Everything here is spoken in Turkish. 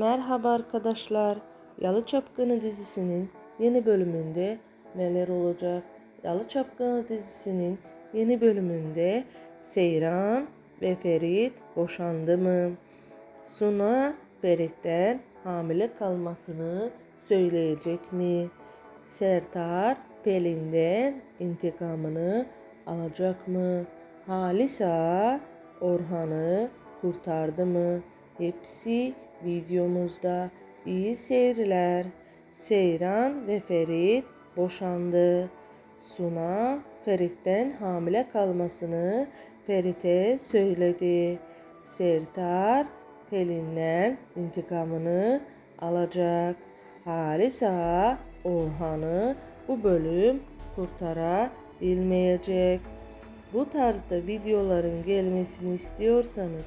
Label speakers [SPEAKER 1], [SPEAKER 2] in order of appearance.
[SPEAKER 1] Merhaba arkadaşlar. Yalı Çapkını dizisinin yeni bölümünde neler olacak? Yalı Çapkını dizisinin yeni bölümünde Seyran ve Ferit boşandı mı? Suna Ferit'ten hamile kalmasını söyleyecek mi? Sertar Pelin'den intikamını alacak mı? Halisa Orhan'ı kurtardı mı? Hepsi videomuzda. İyi seyirler. Seyran ve Ferit boşandı. Suna Ferit'ten hamile kalmasını Ferit'e söyledi. Sertar Pelin'den intikamını alacak. Halisa Orhan'ı bu bölüm kurtarabilmeyecek. Bu tarzda videoların gelmesini istiyorsanız